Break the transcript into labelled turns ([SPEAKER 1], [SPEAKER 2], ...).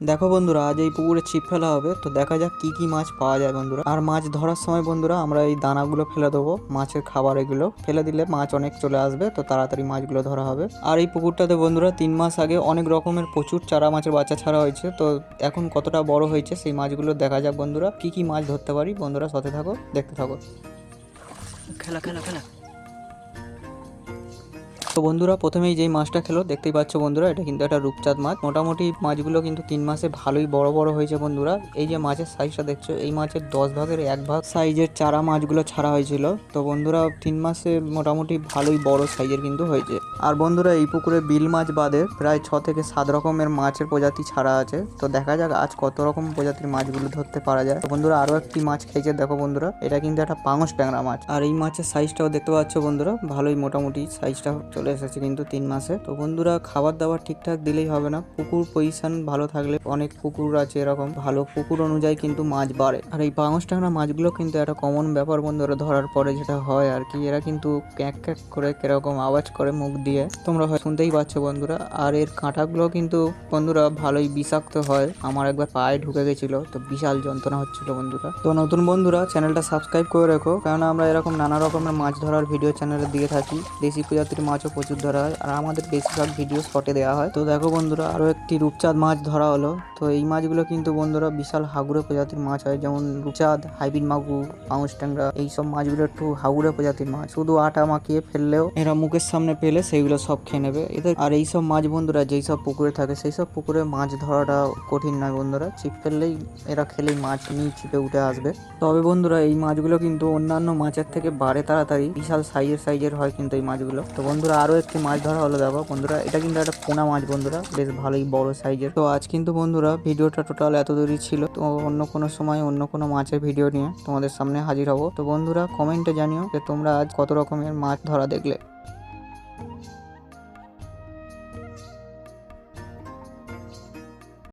[SPEAKER 1] দেখো বন্ধুরা, আজ এই পুকুরে ছিপ ফেলা হবে, তো দেখা যাক কি কি মাছ পাওয়া যায় বন্ধুরা। আর মাছ ধরার সময় বন্ধুরা, আমরা এই দানাগুলো ফেলে দেবো, মাছের খাবার এগুলো। ফেলে দিলে মাছ অনেক চলে আসবে, তো তাড়াতাড়ি মাছগুলো ধরা হবে। আর এই পুকুরটাতে বন্ধুরা, তিন মাস আগে অনেক রকমের প্রচুর চারা মাছের বাচ্চা ছাড়া হয়েছে, তো এখন কতটা বড় হয়েছে সেই মাছগুলো দেখা যাক বন্ধুরা। কি কি মাছ ধরতে পারি? বন্ধুরা, সাথে থাকো, দেখতে থাকো। খেলা খেলা খেলা। তো বন্ধুরা, প্রথমেই যেই মাছটা খেলো, দেখতেই পাচ্ছ বন্ধুরা, এটা কিন্তু একটা রূপচাঁদ মাছ। মোটামুটি মাছগুলো কিন্তু তিন মাসে ভালোই বড় বড় হয়েছে বন্ধুরা। এই যে মাছের সাইজটা দেখছ, এই মাছের দশ ভাগের এক ভাগ সাইজের চারা মাছগুলো ছাড়া হয়েছিল। তো বন্ধুরা, তিন মাসে মোটামুটি ভালোই বড় সাইজের কিন্তু হয়েছে। আর বন্ধুরা, এই পুকুরে বিল মাছ বাদে প্রায় ছ থেকে সাত রকমের মাছের প্রজাতি ছাড়া আছে। তো দেখা যাক আজ কত রকম প্রজাতির মাছগুলো ধরতে পারা যায়। বন্ধুরা আরও একটি মাছ খেয়েছে, দেখো বন্ধুরা, এটা কিন্তু একটা পাঙস ট্যাংরা মাছ। আর এই মাছের সাইজটাও দেখতে পাচ্ছ বন্ধুরা, ভালোই মোটামুটি সাইজটা চলে এসেছে কিন্তু তিন মাসে। তো বন্ধুরা খাবার দাবার ঠিকঠাক দিলেই হবে না। পুকুর পজিশন ভালো থাকলে অনেক পুকুর আছে এরকম। ভালো পুকুর অনুযায়ী কিন্তু মাছ বাড়ে। আর এই পাঙস ট্যাংরা মাছগুলো কিন্তু একটা কমন ব্যাপার বন্ধুরা ধরার পরে যেটা হয় আর কি। এরা কিন্তু ক্যাক ক্যাক করে কীরকম আওয়াজ করে মুখ দিয়ে। তোমরা হয় শুনতেই পাচ্ছ বন্ধুরা। আর এর কাঁটাগুলো কিন্তু বন্ধুরা ভালোই বিষাক্ত হয়। আমার একবার পায়ে ঢুকে গেছিল, তো বিশাল যন্ত্রণা হচ্ছিল বন্ধুরা। তো নতুন বন্ধুরা, চ্যানেলটা সাবস্ক্রাইব করে রেখো। কারণ আমরা এরকম নানা রকমের মাছ ধরার ভিডিও চ্যানেলে দিয়ে থাকি। দেশি প্রজাতির মাছও প্রচুর ধরা হয় আর আমাদের বেশিরভাগ ভিডিও শটে দেওয়া হয়। তো দেখো বন্ধুরা আরও একটি রূপচাঁদ মাছ ধরা হলো। তো এই মাছগুলো কিন্তু বন্ধুরা বিশাল হাগুরে প্রজাতির মাছ হয়, যেমন রূপচাঁদ, হাইব্রিড মাগুর, পাউস ট্যাংরা, এইসব মাছগুলো একটু হাগুরে প্রজাতির মাছ। শুধু আটা মাখিয়ে ফেললেও এরা মুখের সামনে পেলে সেইগুলো সব খেয়ে নেবে। এদের আর এই সব মাছ বন্ধুরা, যেই সব পুকুরে থাকে, সেই সব পুকুরে মাছ ধরাটা কঠিন নয় বন্ধুরা। ছিপ ফেললেই এরা খেলেই মাছ নিয়ে ছিপে উঠে আসবে। তবে বন্ধুরা, এই মাছগুলো কিন্তু অন্যান্য মাছের থেকে বাড়ে তাড়াতাড়ি। বিশাল সাইজের সাইজের হয় কিন্তু এই মাছগুলো। তো বন্ধুরা আরও একটি মাছ ধরা হলো, দেখো বন্ধুরা। এটা কিন্তু একটা পোনা মাছ বন্ধুরা, বেশ ভালোই বড় সাইজের। তো আজ কিন্তু বন্ধুরা ভিডিওটা টোটাল এত দূরই ছিল, তো অন্য কোনো সময় অন্য কোনো মাছের ভিডিও নিয়ে তোমাদের সামনে হাজির হব। তো বন্ধুরা কমেন্টে জানিও যে তোমরা আজ কত রকমের মাছ ধরা দেখলে।